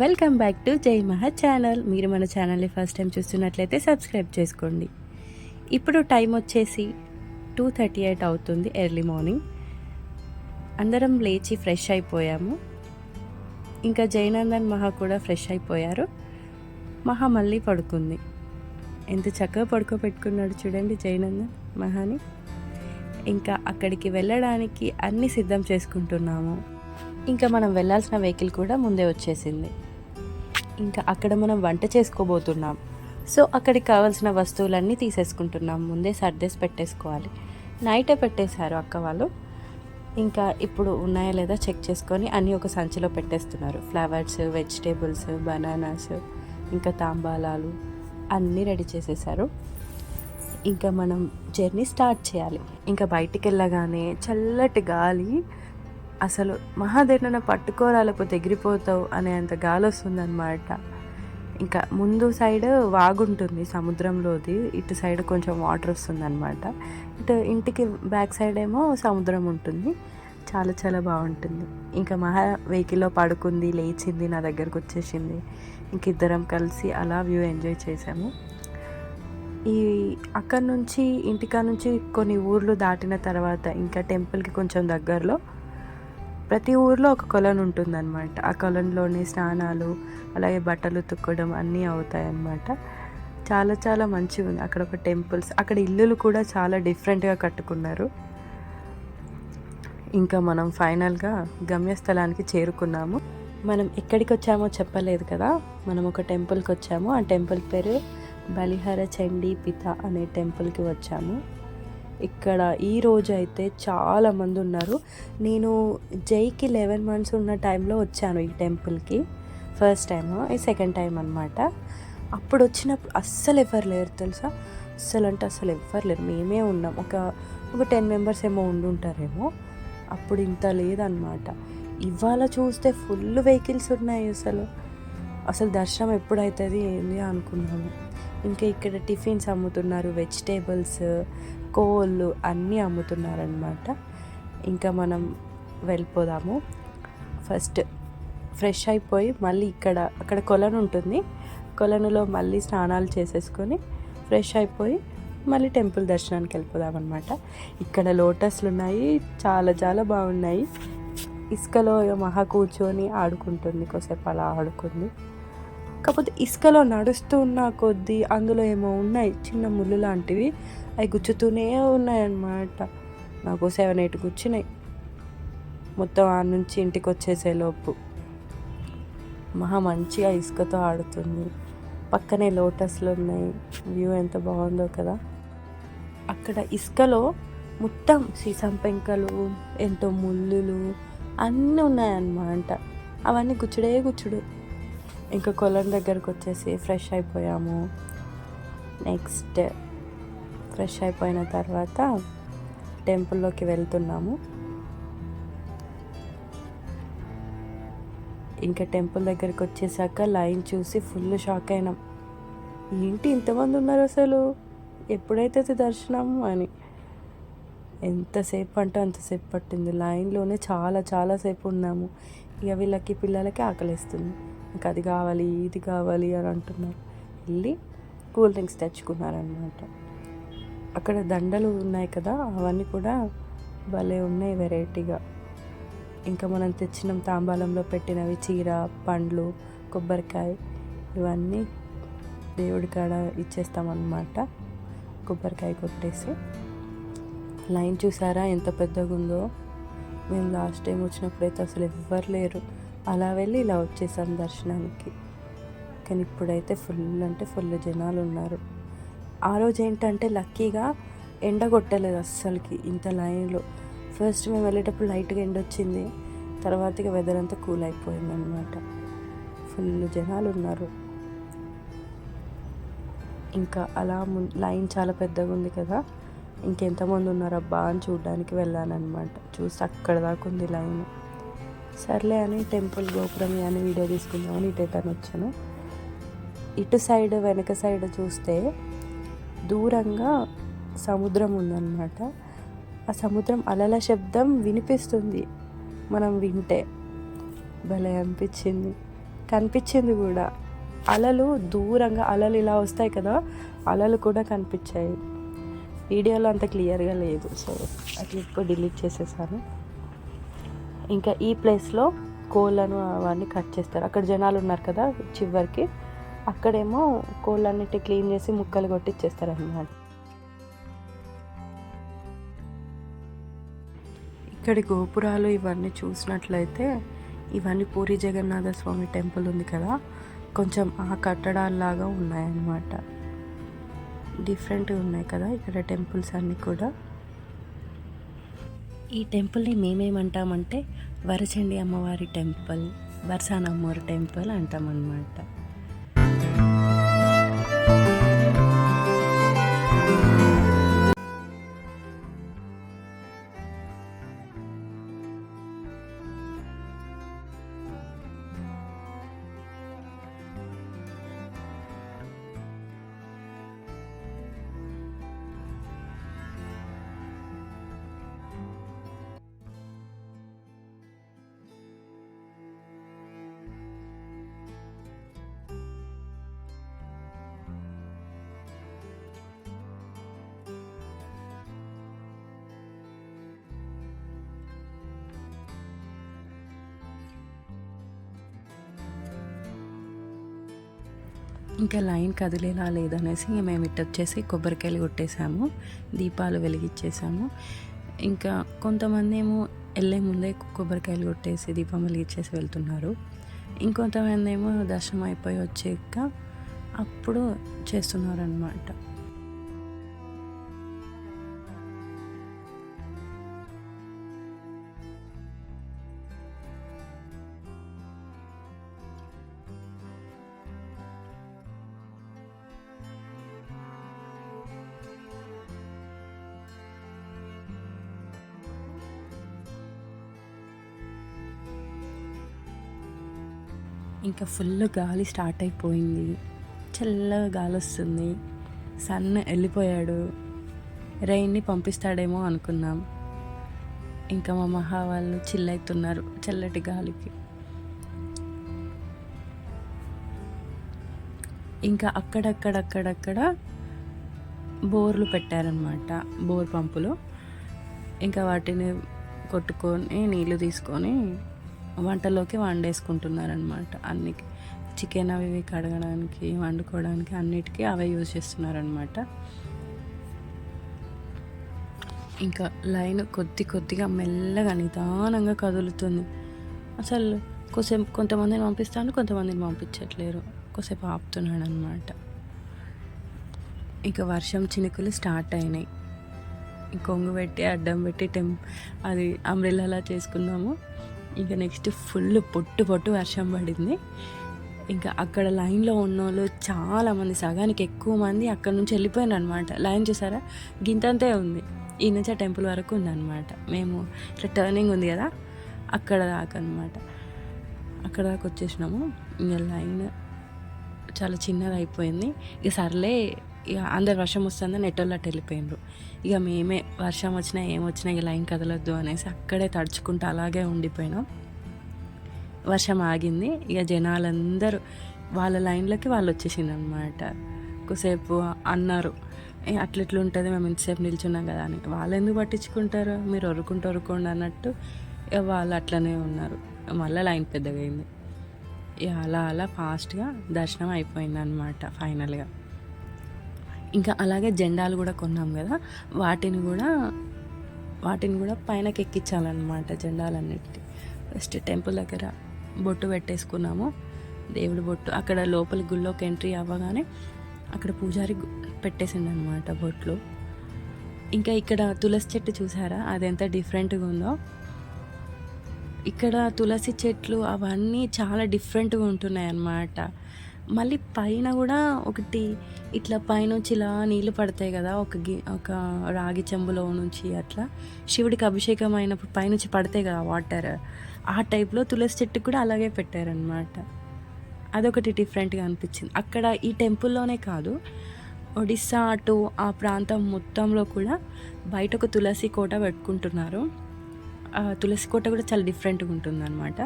Welcome back to జై మహా channel. మీరు మన ఛానల్ని ఫస్ట్ టైం చూస్తున్నట్లయితే సబ్స్క్రైబ్ చేసుకోండి. ఇప్పుడు టైం వచ్చేసి టూ థర్టీ ఎయిట్ అవుతుంది ఎర్లీ మార్నింగ్. అందరం లేచి ఫ్రెష్ అయిపోయాము. ఇంకా జయనందన్ మహా కూడా ఫ్రెష్ అయిపోయారు. మహా మళ్ళీ పడుకుంది. ఎంత చక్కగా పడుకోబెట్టుకున్నాడు చూడండి జయనందన్ మహాని. ఇంకా అక్కడికి వెళ్ళడానికి అన్నీ సిద్ధం చేసుకుంటున్నాము. ఇంకా మనం వెళ్ళాల్సిన వెహికల్ కూడా ముందే వచ్చేసింది. ఇంకా అక్కడ మనం వంట చేసుకోబోతున్నాం. సో అక్కడికి కావాల్సిన వస్తువులన్నీ తీసేసుకుంటున్నాం. ముందే సర్దేసి పెట్టేసుకోవాలి. నైటే పెట్టేశారు అక్క వాళ్ళు. ఇంకా ఇప్పుడు ఉన్నాయా లేదా చెక్ చేసుకొని అన్నీ ఒక సంచిలో పెట్టేస్తున్నారు. ఫ్లవర్స్ వెజిటేబుల్స్ బనానాస్ ఇంకా తాంబాలాలు అన్నీ రెడీ చేసేసారు ఇంకా మనం జర్నీ స్టార్ట్ చేయాలి. ఇంకా బయటికి వెళ్ళగానే చల్లటి గాలి అసలు మహాదేవుని పట్టుకోరా లేకపోతే ఎగిరిపోతావు అనేంత గాలి వస్తుందన్నమాట. ఇంకా ముందు సైడ్ వాగుంటుంది సముద్రంలోది ఇటు సైడ్ కొంచెం వాటర్ వస్తుందన్నమాట. ఇటు ఇంటికి బ్యాక్ సైడ్ ఏమో సముద్రం ఉంటుంది. చాలా చాలా బాగుంటుంది. ఇంకా మహా వెహికల్లో పడుకుంది లేచింది నా దగ్గరకు వచ్చేసింది. ఇంక ఇద్దరం కలిసి అలా వ్యూ ఎంజాయ్ చేసాము. ఈ అక్కడ నుంచి ఇంటికా నుంచి కొన్ని ఊర్లు దాటిన తర్వాత ఇంకా టెంపుల్కి కొంచెం దగ్గరలో ప్రతి ఊర్లో ఒక కొలను ఉంటుందన్నమాట. ఆ కొలంలోని స్నానాలు అలాగే బట్టలు తుక్కడం అన్నీ అవుతాయన్నమాట. చాలా చాలా మంచిగా ఉంది. అక్కడ ఒక టెంపుల్స్ అక్కడ ఇల్లులు కూడా చాలా డిఫరెంట్గా కట్టుకున్నారు. ఇంకా మనం ఫైనల్గా గమ్యస్థలానికి చేరుకున్నాము. మనం ఎక్కడికి వచ్చామో చెప్పలేదు కదా? మనం ఒక టెంపుల్కి వచ్చాము ఆ టెంపుల్ పేరు బలిహర చండీ పిత అనే టెంపుల్కి వచ్చాము. ఇక్కడ ఈ రోజు అయితే చాలా మంది ఉన్నారు. నేను జైకి లెవెన్ మంత్స్ ఉన్న టైంలో వచ్చాను ఈ టెంపుల్కి. ఫస్ట్ టైం ఈ సెకండ్ టైం అనమాట అప్పుడు వచ్చినప్పుడు అస్సలు ఎవరు లేరు తెలుసా? అస్సలు అంటే అస్సలు ఎవ్వరు లేరు. మేమే ఉన్నాం. ఒక ఒక టెన్ మెంబర్స్ ఏమో ఉండుంటారేమో. అప్పుడు ఇంత లేదనమాట ఇవాళ చూస్తే ఫుల్ వెహికల్స్ ఉన్నాయి అసలు. అసలు దర్శనం ఎప్పుడవుతుంది ఏంది అనుకున్నాము. ఇంకా ఇక్కడ టిఫిన్స్ అమ్ముతున్నారు వెజిటేబుల్స్ కోళ్ళు అన్నీ అమ్ముతున్నారనమాట ఇంకా మనం వెళ్ళిపోదాము. ఫస్ట్ ఫ్రెష్ అయిపోయి మళ్ళీ ఇక్కడ అక్కడ కొలను ఉంటుంది. కొలనులో మళ్ళీ స్నానాలు చేసేసుకొని ఫ్రెష్ అయిపోయి మళ్ళీ టెంపుల్ దర్శనానికి వెళ్ళిపోదాం అనమాట ఇక్కడ లోటస్లు ఉన్నాయి చాలా చాలా బాగున్నాయి. ఇసుకలో మహా కూర్చొని ఆడుకుంటుంది కొసేపు అలా ఆడుకుంది. కాకపోతే ఇసుకలో నడుస్తూ ఉన్న కొద్దీ అందులో ఏమో ఉన్నాయి చిన్న ముళ్ళు లాంటివి. అవి గుచ్చుతూనే ఉన్నాయన్నమాట. నాకు సెవెన్ ఎయిట్ గుచ్చినాయి. మొత్తం ఆ నుంచి ఇంటికి వచ్చేసే లోపు. మహా మంచిగా ఇసుకతో ఆడుతుంది. పక్కనే లోటస్లు ఉన్నాయి. వ్యూ ఎంత బాగుందో కదా. అక్కడ ఇసుకలో మొత్తం సీసం పెంకలు ఎంతో ముళ్ళులు అన్నీ ఉన్నాయన్నమాట. అవన్నీ గుచ్చుడే గుచ్చుడు. ఇంకా కొలం దగ్గరకు వచ్చేసి ఫ్రెష్ అయిపోయాము. నెక్స్ట్ ఫ్రెష్ అయిపోయిన తర్వాత టెంపుల్లోకి వెళ్తున్నాము. ఇంకా టెంపుల్ దగ్గరికి వచ్చేసాక లైన్ చూసి ఫుల్ షాక్ అయినాం. ఏంటి ఇంతమంది ఉన్నారు అసలు? ఎప్పుడైతే దర్శనం అని. ఎంతసేపు అంటే అంతసేపు పట్టింది. లైన్లోనే చాలా చాలాసేపు ఉన్నాము. ఇక వీళ్ళకి పిల్లలకి ఆకలిస్తుంది. ఇంకా అది కావాలి ఇది కావాలి అని అంటున్నారు. వెళ్ళి కూల్ డ్రింక్స్ తెచ్చుకున్నారనమాట అక్కడ దండలు ఉన్నాయి కదా అవన్నీ కూడా భలే ఉన్నాయి వెరైటీగా. ఇంకా మనం తెచ్చిన తాంబాలంలో పెట్టినవి చీర పండ్లు కొబ్బరికాయ ఇవన్నీ దేవుడి కాడ ఇచ్చేస్తామన్నమాట. కొబ్బరికాయ కొట్టేసి. లైన్ చూసారా ఎంత పెద్దగా ఉందో మేము లాస్ట్ టైం వచ్చినప్పుడు అయితే అసలు ఎవ్వరు లేరు. అలా వెళ్ళి ఇలా వచ్చేసాం దర్శనానికి. కానీ ఇప్పుడైతే ఫుల్ అంటే ఫుల్ జనాలు ఉన్నారు. ఆ రోజు ఏంటంటే లక్కీగా ఎండ కొట్టలేదు అస్సలకి ఇంత లైన్లో. ఫస్ట్ మేము వెళ్ళేటప్పుడు లైట్గా ఎండ వచ్చింది. తర్వాత వెదర్ అంతా కూల్ అయిపోయింది అనమాట ఫుల్ జనాలు ఉన్నారు. ఇంకా అలా ము- లైన్ చాలా పెద్దగా ఉంది కదా. ఇంకెంతమంది ఉన్నారు అబ్బా అని చూడడానికి వెళ్ళానమాట చూసి అక్కడ దాకా ఉంది లైన్. సర్లే అని టెంపుల్ గోపురం అని వీడియో తీసుకుందామని ఇటైతే వచ్చాను. ఇటు సైడ్ వెనక సైడ్ చూస్తే దూరంగా సముద్రం ఉందన్నమాట. ఆ సముద్రం అలల శబ్దం వినిపిస్తుంది. మనం వింటే భలే అనిపించింది. కనిపించింది కూడా. అలలు దూరంగా అలలు ఇలా వస్తాయి కదా అలలు కూడా కనిపించాయి. వీడియోలో అంత క్లియర్గా లేదు. సో అట్లా ఎక్కువ డిలీట్ చేసేసాను. ఇంకా ఈ ప్లేస్లో కోళ్ళను అవన్నీ కట్ చేస్తారు. అక్కడ జనాలు ఉన్నారు కదా చివరికి. అక్కడేమో కోళ్ళన్నిటి క్లీన్ చేసి ముక్కలు కొట్టిచ్చేస్తారు అన్నమాట ఇక్కడి గోపురాలు ఇవన్నీ చూసినట్లయితే ఇవన్నీ పూరి జగన్నాథ స్వామి టెంపుల్ ఉంది కదా. కొంచెం ఆ కట్టడాల్లాగా ఉన్నాయన్నమాట. డిఫరెంట్గా ఉన్నాయి కదా ఇక్కడ టెంపుల్స్ అన్నీ కూడా. ఈ టెంపుల్ని మేమేమంటామంటే వరచండి అమ్మవారి టెంపుల్ వరసానమ్మవారి టెంపుల్ అంటాం ఇంకా లైన్ కదిలేలా లేదనేసి ఇంక మేము ఇట్టొచ్చేసి వచ్చేసి కొబ్బరికాయలు కొట్టేసాము దీపాలు వెలిగించేసాము. ఇంకా కొంతమంది ఏమో వెళ్ళే ముందే కొబ్బరికాయలు కొట్టేసి దీపం వెలిగించేసి వెళ్తున్నారు. ఇంకొంతమంది ఏమో దర్శనం అయిపోయి వచ్చాక అప్పుడు చేస్తున్నారు ఇంకా ఫుల్ గాలి స్టార్ట్ అయిపోయింది. చల్లగా గాలి వస్తుంది. సన్ వెళ్ళిపోయాడు. రైన్ని పంపిస్తాడేమో అనుకున్నాం. ఇంకా మా మహా వాళ్ళు చిల్ అవుతున్నారు చల్లటి గాలికి. ఇంకా అక్కడక్కడక్కడక్కడ బోర్లు పెట్టారనమాట బోర్ పంపులు. ఇంకా వాటిని కొట్టుకొని నీళ్ళు తీసుకొని వంటలోకి వండేసుకుంటున్నారనమాట అన్ని చికెన్ అవి ఇవి కడగడానికి వండుకోవడానికి అన్నిటికీ అవే యూజ్ చేస్తున్నారనమాట ఇంకా లైన్ కొద్ది కొద్దిగా మెల్లగా నిదానంగా కదులుతుంది. అసలు కొంచెం కొంతమందిని పంపిస్తాను కొంతమందిని పంపించట్లేరు. కొద్దిసేపు ఆపుతున్నాడు అనమాట ఇంకా వర్షం చినుకులు స్టార్ట్ అయినాయి. కొంగు పెట్టి అడ్డం పెట్టి టెం అది అంబ్రెల్లాలా చేసుకున్నాము. ఇంకా నెక్స్ట్ ఫుల్ పొట్టు పొట్టు వర్షం పడింది. ఇంకా అక్కడ లైన్లో ఉన్న వాళ్ళు చాలామంది సగానికి ఎక్కువ మంది అక్కడ నుంచి వెళ్ళిపోయాను అనమాట లైన్ చూసారా? గింతంతే ఉంది. ఈ నుంచి ఆ టెంపుల్ వరకు ఉందన్నమాట. మేము ఇట్లా టర్నింగ్ ఉంది కదా అక్కడ దాకా అనమాట అక్కడ దాకా వచ్చేసినాము. ఇంకా లైన్ చాలా చిన్నది అయిపోయింది. ఇక సర్లే ఇక అందరు వర్షం వస్తుందని నెట్టోళ్ళట్టు వెళ్ళిపోయినారు ఇక మేమే వర్షం వచ్చినా ఏమొచ్చినా ఇక లైన్ కదలొద్దు అనేసి అక్కడే తడుచుకుంటూ అలాగే ఉండిపోయినాం. వర్షం ఆగింది. ఇక జనాలందరూ వాళ్ళ లైన్లోకి వాళ్ళు వచ్చేసింది అనమాట కొద్దిసేపు అన్నారు. అట్లా ఇట్లా ఉంటుంది? మేము ఇంతసేపు నిల్చున్నాం కదా అని. వాళ్ళు ఎందుకు పట్టించుకుంటారు? మీరు ఒరుకుంటూ ఒరుకోండి అన్నట్టు ఇక వాళ్ళు అట్లనే ఉన్నారు. మళ్ళీ లైన్ పెద్దగా అయింది ఇక అలా అలా ఫాస్ట్గా దర్శనం అయిపోయింది అనమాట ఫైనల్గా. ఇంకా అలాగే జెండాలు కూడా కొన్నాం కదా వాటిని కూడా వాటిని కూడా పైనకి ఎక్కించాలన్నమాట జెండాలన్నిటి ఫస్ట్ టెంపుల్ దగ్గర బొట్టు పెట్టేసుకున్నాము. దేవుడి బొట్టు అక్కడ లోపల గుళ్ళోకి ఎంట్రీ అవ్వగానే అక్కడ పూజారి పెట్టేసిండు అనమాట బొట్లు. ఇంకా ఇక్కడ తులసి చెట్టు చూసారా? అది ఎంత డిఫరెంట్గా ఉందో. ఇక్కడ తులసి చెట్లు అవన్నీ చాలా డిఫరెంట్గా ఉంటున్నాయి అన్నమాట మళ్ళీ పైన కూడా ఒకటి ఇట్లా పైనుంచి ఇలా నీళ్ళు పడతాయి కదా ఒక గి ఒక రాగి చెంబులో నుంచి అట్లా శివుడికి అభిషేకం అయినప్పుడు పైనుంచి పడతాయి కదా వాటర్. ఆ టైప్లో తులసి చెట్టు కూడా అలాగే పెట్టారనమాట అదొకటి డిఫరెంట్గా అనిపించింది. అక్కడ ఈ టెంపుల్లోనే కాదు ఒడిస్సా అటు ఆ ప్రాంతం మొత్తంలో కూడా బయట ఒక తులసి కోట పెట్టుకుంటున్నారు. తులసి కోట కూడా చాలా డిఫరెంట్గా ఉంటుంది అనమాట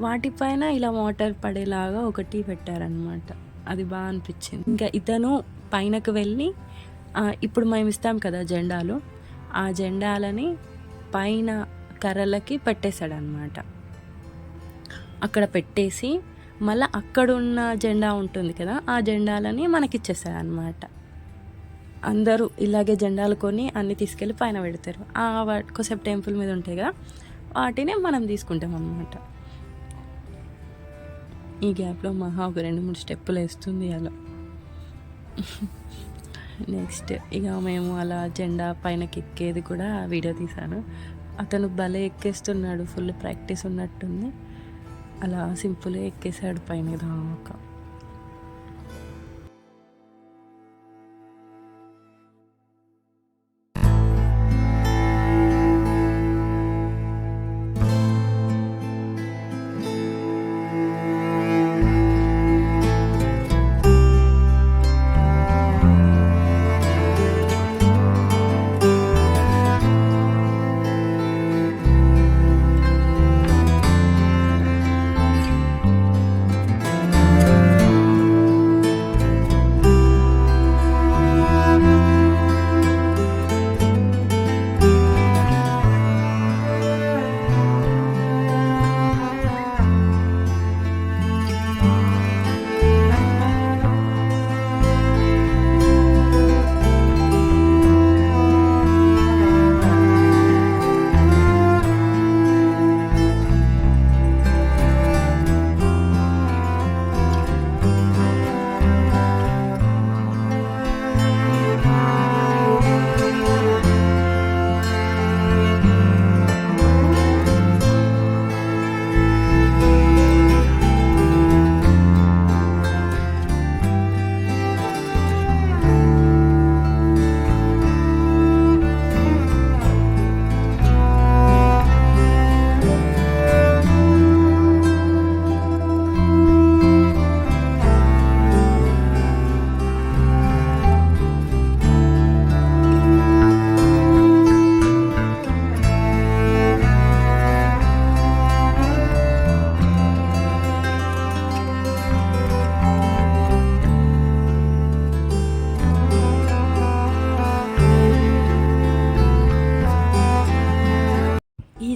వాటిపైన ఇలా వాటర్ పడేలాగా ఒకటి పెట్టారనమాట అది బాగా అనిపించింది. ఇంకా ఇతను పైనకు వెళ్ళి ఇప్పుడు మేము ఇస్తాం కదా జెండాలు. ఆ జెండాలని పైన కర్రలకి పెట్టేశాడనమాట అక్కడ పెట్టేసి మళ్ళీ అక్కడున్న జెండా ఉంటుంది కదా ఆ జెండాలని మనకి ఇచ్చేసాడనమాట అందరూ ఇలాగే జెండాలు కొని అన్ని తీసుకెళ్ళి పైన పెడతారు. ఆ వా- టెంపుల్ మీద ఉంటాయి కదా వాటిని మనం తీసుకుంటాం అన్నమాట ఈ గ్యాప్లో మహా ఒక రెండు మూడు స్టెప్పులు వేస్తుంది అలా. నెక్స్ట్ ఇక మేము అలా జెండా పైన ఎక్కేది కూడా వీడియో తీశాను. అతను భలే ఎక్కేస్తున్నాడు ఫుల్ ప్రాక్టీస్ ఉన్నట్టుంది. అలా సింపుల్గా ఎక్కేసాడు పైన దాకా.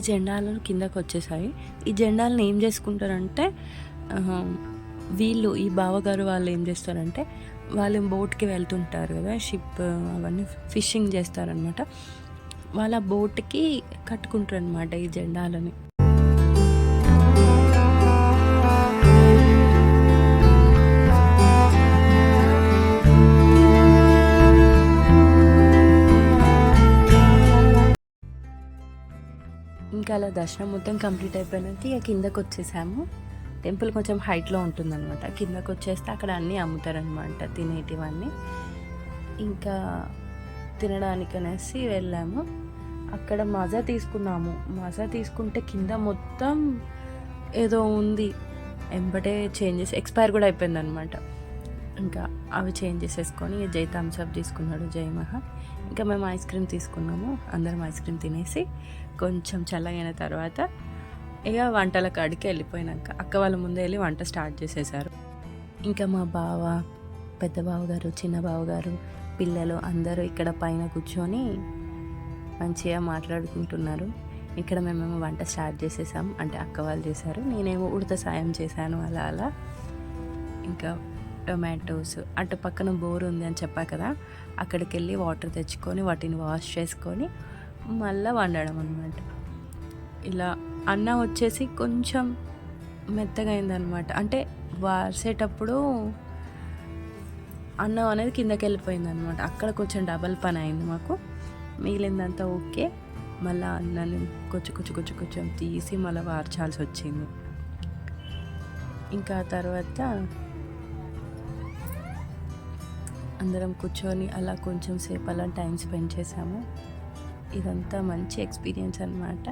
జెండాలను కిందకు వచ్చేసాయి ఈ జెండాలను ఏం చేసుకుంటారంటే వీళ్ళు ఈ బావగారు వాళ్ళు ఏం చేస్తారంటే వాళ్ళు బోట్కి వెళ్తుంటారు కదా షిప్ అవన్నీ ఫిషింగ్ చేస్తారనమాట వాళ్ళ బోట్కి కట్టుకుంటారు అనమాట ఈ జెండాలని. ఇంకా అలా దర్శనం మొత్తం కంప్లీట్ అయిపోయినాక ఇక కిందకు వచ్చేసాము. టెంపుల్ కొంచెం హైట్లో ఉంటుందన్నమాట. కిందకు వచ్చేస్తే అక్కడ అన్నీ అమ్ముతారనమాట తినేటివన్నీ. ఇంకా తినడానికి అనేసి వెళ్ళాము. అక్కడ మజా తీసుకున్నాము. మజా తీసుకుంటే కింద మొత్తం ఏదో ఉంది. ఎంబటే చేంజెస్ ఎక్స్పైర్ కూడా అయిపోయింది అనమాట ఇంకా అవి చేంజ్ చేసేసుకొని జై థమ్స్అప్ తీసుకున్నాడు జై మహా. ఇంకా మేము ఐస్ క్రీమ్ తీసుకున్నాము. అందరం ఐస్ క్రీమ్ తినేసి కొంచెం చల్లగైన తర్వాత ఇక వంటల కాడికి వెళ్ళిపోయినాక అక్క వాళ్ళ ముందే వెళ్ళి వంట స్టార్ట్ చేసేసారు. ఇంకా మా బావ పెద్ద బావగారు చిన్న బావగారు పిల్లలు అందరూ ఇక్కడ పైన కూర్చొని మంచిగా మాట్లాడుకుంటున్నారు. ఇక్కడ మేమేమో వంట స్టార్ట్ చేసేసాం. అంటే అక్క వాళ్ళు చేశారు నేనేమో ఉడత సాయం చేశాను అలా అలా. ఇంకా టొమాటోస్ అటు పక్కన బోర్ ఉంది అని చెప్పా కదా అక్కడికి వెళ్ళి వాటర్ తెచ్చుకొని వాటిని వాష్ చేసుకొని మళ్ళీ వండడం అనమాట ఇలా అన్నం వచ్చేసి కొంచెం మెత్తగా అయిందనమాట అంటే వాసేటప్పుడు అన్నం అనేది కిందకి వెళ్ళిపోయింది అనమాట అక్కడ కొంచెం డబల్ పని అయింది మాకు. మిగిలిందంతా ఓకే. మళ్ళీ అన్నాన్ని కొంచెం కొంచెం కొంచెం కొంచెం తీసి మళ్ళీ వార్చాల్సి వచ్చింది. ఇంకా తర్వాత అందరం కూర్చొని అలా కొంచెం సేపు అలా టైం స్పెండ్ చేసాము. ఇదంతా మంచి ఎక్స్పీరియన్స్ అనమాట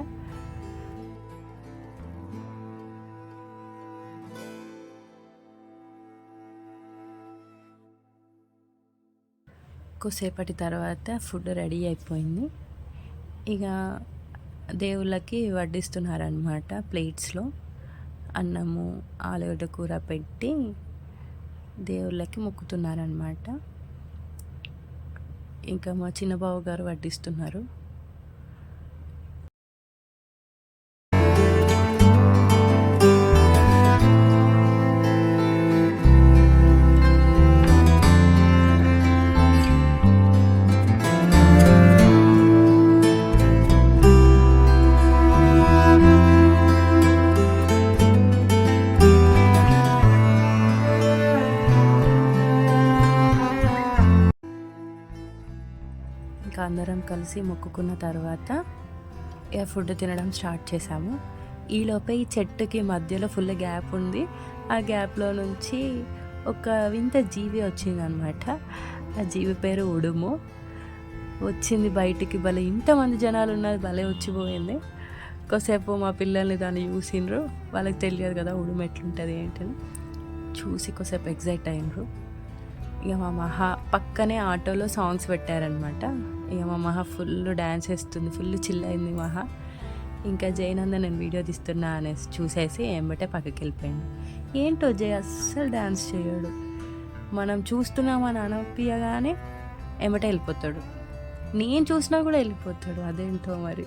కొద్దిసేపటి తర్వాత ఫుడ్ రెడీ అయిపోయింది. ఇక దేవుళ్ళకి వడ్డిస్తున్నారనమాట ప్లేట్స్లో. అన్నము ఆలుగడ్డ కూర పెట్టి దేవుళ్ళకి మొక్కుతున్నారనమాట ఇంకా మా చిన్నబాబు గారు వడ్డిస్తున్నారు. కలిసి మొక్కుకున్న తర్వాత ఇక ఫుడ్ తినడం స్టార్ట్ చేసాము ఈలోపే ఈ చెట్టుకి మధ్యలో ఫుల్ గ్యాప్ ఉంది. ఆ గ్యాప్లో నుంచి ఒక వింత జీవి వచ్చిందనమాట. ఆ జీవి పేరు ఉడుము. వచ్చింది బయటికి. భలే ఇంతమంది జనాలు ఉన్నారు భలే వచ్చిపోయింది. కొద్దిసేపు మా పిల్లల్ని దాన్ని చూసిండ్రు. వాళ్ళకి తెలియదు కదా ఉడుము ఎట్లుంటుంది ఏంటని. చూసి కొద్దిసేపు ఎగ్జైట్ అయినరు ఇక మా మహా పక్కనే ఆటోలో సాంగ్స్ పెట్టారనమాట. ఇక మా మహా ఫుల్ డ్యాన్స్ వేస్తుంది ఫుల్ చిల్ అయింది మహా. ఇంకా జయనంద నేను వీడియో తీస్తున్నా అనేసి చూసేసి ఏమంటే పక్కకి వెళ్ళిపోయాడు ఏంటో జయ అస్సలు డ్యాన్స్ చేయడు. మనం చూస్తున్నామని అనపియగానే ఎంబట వెళ్ళిపోతాడు. నేను చూసినా కూడా వెళ్ళిపోతాడు అదేంటో మరి.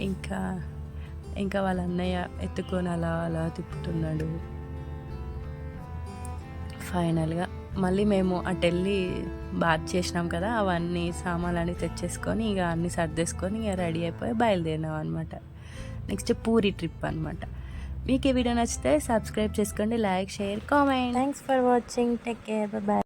ఇంకా ఇంకా వాళ్ళ అన్నయ్య ఎత్తుకొని అలా అలా తిప్పుతున్నాడు. ఫైనల్గా మళ్ళీ మేము అటు వెళ్ళి బాత్ చేసినాం కదా అవన్నీ సామాన్లు అన్నీ తెచ్చేసుకొని ఇక అన్నీ సర్దేసుకొని ఇక రెడీ అయిపోయి బయలుదేరినాం అనమాట నెక్స్ట్ పూరి ట్రిప్ అనమాట మీకు ఈ వీడియో నచ్చితే సబ్స్క్రైబ్ చేసుకోండి like share comment thanks for watching take care bye